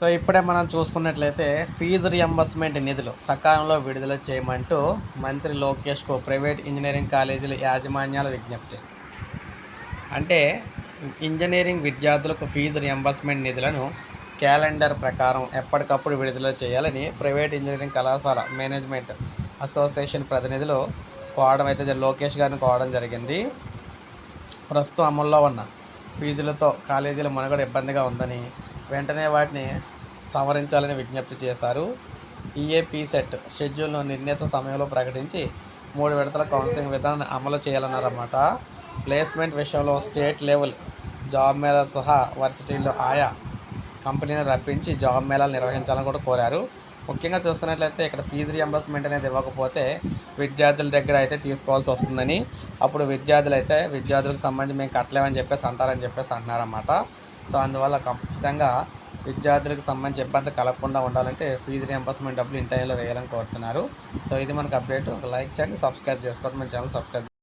So ఇప్పుడే మనం చూసుకున్నట్లయితే ఫీజు రియంబర్స్మెంట్ నిధులు సకాలంలో విడుదల చేయమంటూ మంత్రి లోకేష్కు ప్రైవేట్ ఇంజనీరింగ్ కాలేజీల యాజమాన్యాల విజ్ఞప్తి. అంటే ఇంజనీరింగ్ విద్యార్థులకు ఫీజు రియంబర్స్మెంట్ నిధులను క్యాలెండర్ ప్రకారం ఎప్పటికప్పుడు విడుదల చేయాలని ప్రైవేట్ ఇంజనీరింగ్ కళాశాల మేనేజ్మెంట్ అసోసియేషన్ ప్రతినిధులు కోవడం అయితే లోకేష్ గారిని కోవడం జరిగింది. ప్రస్తుతం అమల్లో ఉన్న ఫీజులతో కాలేజీల మనుగడ ఇబ్బందిగా ఉందని వెంటనే వాటిని సవరించాలని విజ్ఞప్తి చేశారు. ఈఏపీ సెట్ షెడ్యూల్ను నిర్ణీత సమయంలో ప్రకటించి మూడు విడతల కౌన్సిలింగ్ విధానాన్ని అమలు చేయాలన్నారన్నమాట. ప్లేస్మెంట్ విషయంలో స్టేట్ లెవెల్ జాబ్ మేళా సహా వర్సిటీల్లో ఆయా కంపెనీని రప్పించి జాబ్ మేళాలు నిర్వహించాలని కూడా కోరారు. ముఖ్యంగా చూసుకున్నట్లయితే ఇక్కడ ఫీజు రియంబర్స్మెంట్ అనేది ఇవ్వకపోతే విద్యార్థుల దగ్గర అయితే తీసుకోవాల్సి వస్తుందని అప్పుడు విద్యార్థులు అయితే విద్యార్థులకు సంబంధించి మేము కట్టలేమని చెప్పేసి అంటారని చెప్పేసి అంటున్నారన్నమాట. సో అందువల్ల ఖచ్చితంగా విద్యార్థులకు సంబంధించి ఇబ్బంది కలగకుండా ఉండాలంటే ఫీజు రియంబర్స్మెంట్ డబ్బులు ఇన్ టైంలో వేయాలని కోరుతున్నారు. సో ఇది మనకు అప్డేట్ లైక్ చేయండి సబ్స్క్రైబ్ చేసుకోవద్దు మన ఛానల్ సబ్స్క్రైబ్